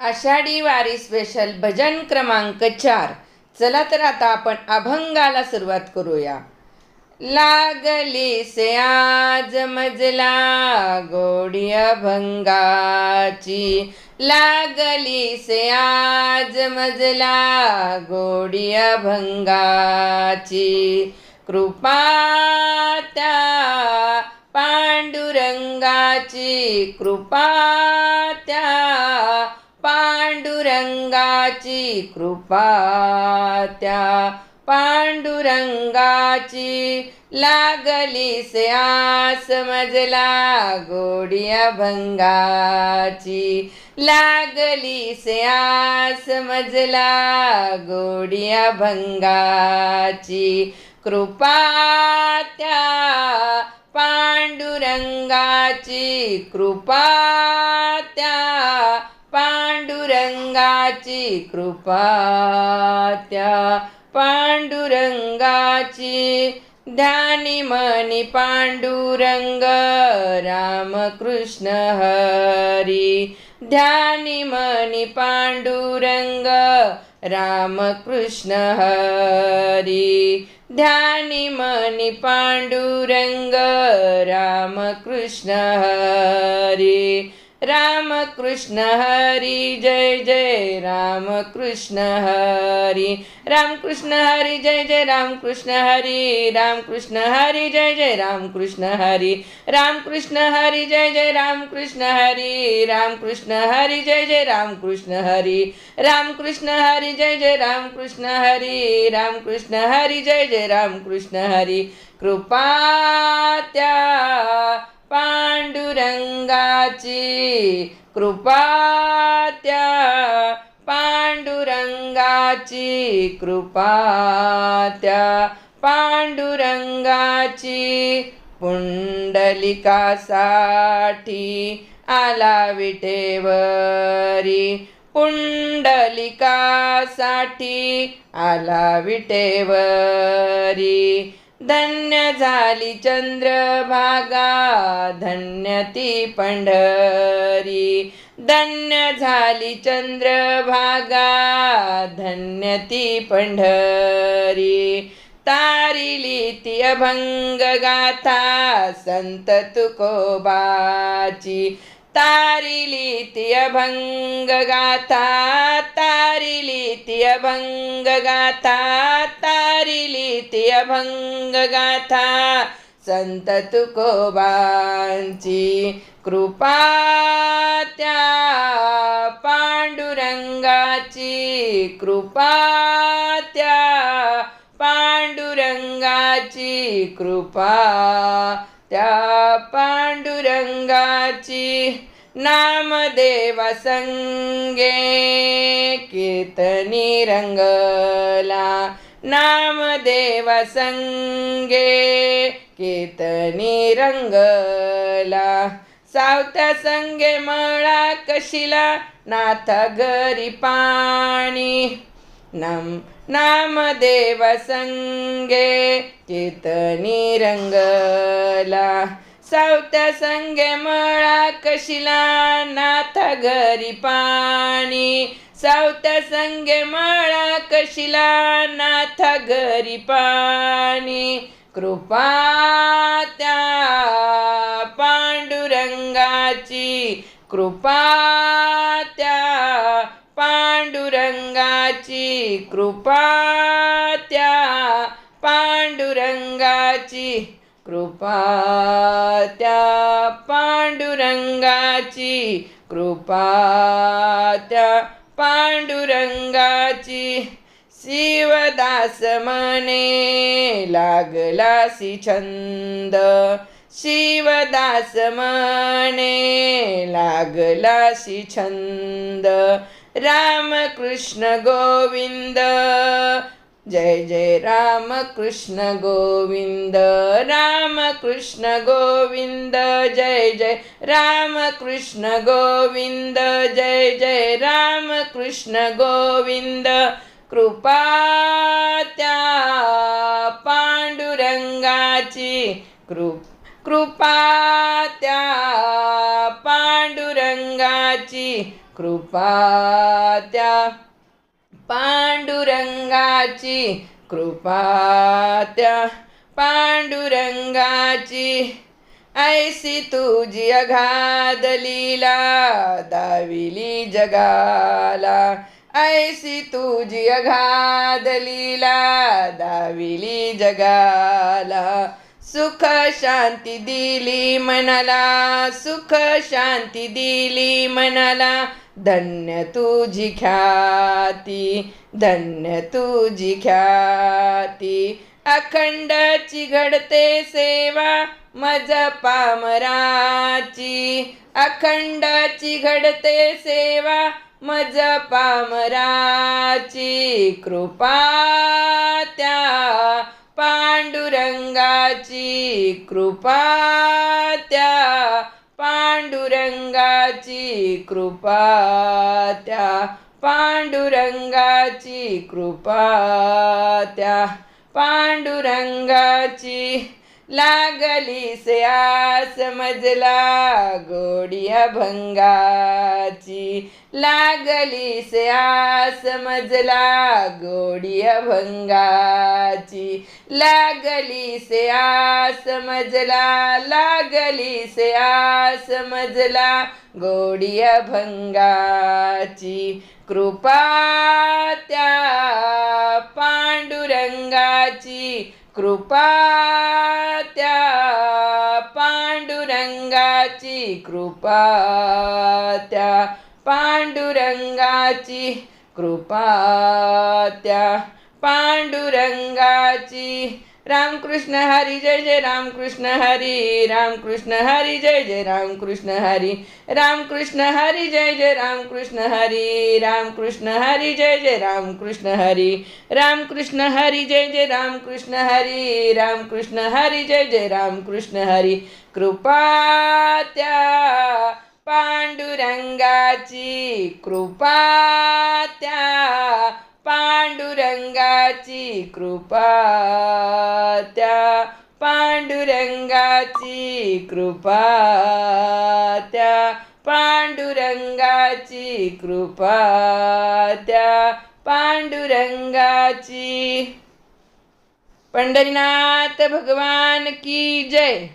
आषाढी वारी स्पेशल भजन क्रमांक चार. चला तर आता आपण अभंगाला सुरुवात करूया. लागली से आज मजला गोडी अभंगाची. लागली से आज मजला गोडी अभंगाची. कृपा त्या पांडुरंगाची. कृपा त्या पांडुरंगाची कृपा त्या पांडुरंगाची लागली से आस मजला गोडी अभंगाची लागली से आस मजला गोडी अभंगाची कृपा त्या पांडुरंगाची कृपा पांडुरंगाची कृपा त्या पांडुरंगाची. ध्यानी मनी पांडुरंग रामकृष्ण हरी. ध्यानी मनी पांडुरंग रामकृष्ण हरी. ध्यानी मनी पांडुरंग रामकृष्ण हरी. रामकृष्ण हरी जय जय रामकृष्ण हरी रामकृष्ण हरी जय जय रामकृष्ण हरी रामकृष्ण हरी जय जय रामकृष्ण हरी रामकृष्ण हरी जय जय रामकृष्ण हरी रामकृष्ण हरी जय जय रामकृष्ण हरी रामकृष्ण हरी जय जय रामकृष्ण हरी रामकृष्ण हरी जय जय रामकृष्ण हरी कृपा त्या पांडुरंगाची कृपा त्या पांडुरंगाची कृपा त्या पांडुरंगाची पुंडलिकासाठी आला विटेवरी पुंडलिकासाठी आला विटेवरी धन्य झाली चंद्रभागा धन्य ती पंढरी. धन्य झाली चंद्रभागा धन्य ती पंढरी. तारिली ती अभंग गाथा संत तुकोबाची. तारिली ती अभंग गाथा तारिली ती गाथा तारिली ती गाथा संत तुकोबांची कृपा त्या पांडुरंगाची कृपा त्या पांडुरंगाची कृपा त्या पांडुरंगाची नाम देवसंगे कीर्तनी रंगला. नामदेवा संगे कीर्तनी रंगला. सावत्या संगे मळा कशिला नाथ घरी पाणी. नम नामदेव संगे कीर्तनी रंगला सावत्या संगे मळा कशिला नाथ घरी पाणी. सावत्या संगे मळा कशिला नाथ घरी पाणी. कृपा त्या पांडुरंगाची कृपा कृपा त्या पांडुरंगाची. कृपा त्या पांडुरंगाची. कृपा त्या पांडुरंगाची. शिवदास मने लागलासी छंद. शिवदास मने लागलासी छंद. रामकृष्ण गोविंद। जय जय रामकृष्ण गोविंद। रामकृष्ण गोविंद जय जय रामकृष्ण गोविंद। जय जय रामकृष्ण गोविंद। कृपा त्या पांडुरंगाची कृपात्या कृपा त्या पांडुरंगाची कृपा त्या पांडुरंगाची कृपा त्या पांडुरंगाची ऐसी तुझी अगाध लीला दाविली जगाला. ऐसी तुझी अगाध लीला दाविली जगाला. सुख शांती दिली मनाला सुख शांती दिली मनाला. धन्य तुझी ख्याती धन्य तुझी ख्याती. अखंडची घडते सेवा मज पामराची. अखंडची घडते सेवा मज पामराची. कृपा त्या पांडुरंगाची कृपा त्या पांडुरंगाची कृपा त्या. पांडुरंगाची कृपा त्या. पांडुरंगाची लागली से आस मजला गोडी अभंगाची लागली से आस मजला गोडी अभंगाची लागली से आस मजला लागली से आस मजला गोडी अभंगाची कृपा त्या पांडुरंगाची. कृपा त्या पांडुरंगाची कृपा त्या पांडुरंगाची कृपा त्या पांडुरंगा रामकृष्ण हरी जय जय रामकृष्ण हरी रामकृष्ण हरी जय जय रामकृष्ण हरी रामकृष्ण हरी जय जय रामकृष्ण हरी रामकृष्ण हरी जय जय रामकृष्ण हरी रामकृष्ण हरी जय जय रामकृष्ण हरी रामकृष्ण हरी जय जय रामकृष्ण हरी कृपा त्या पांडुरंगाची कृपा त्या पांडुरंगा कृपा त्या पांडुरंगाची कृपा त्या पांडुरंगाची कृपा त्या पांडुरंगाची. पंढरीनाथ भगवान की जय.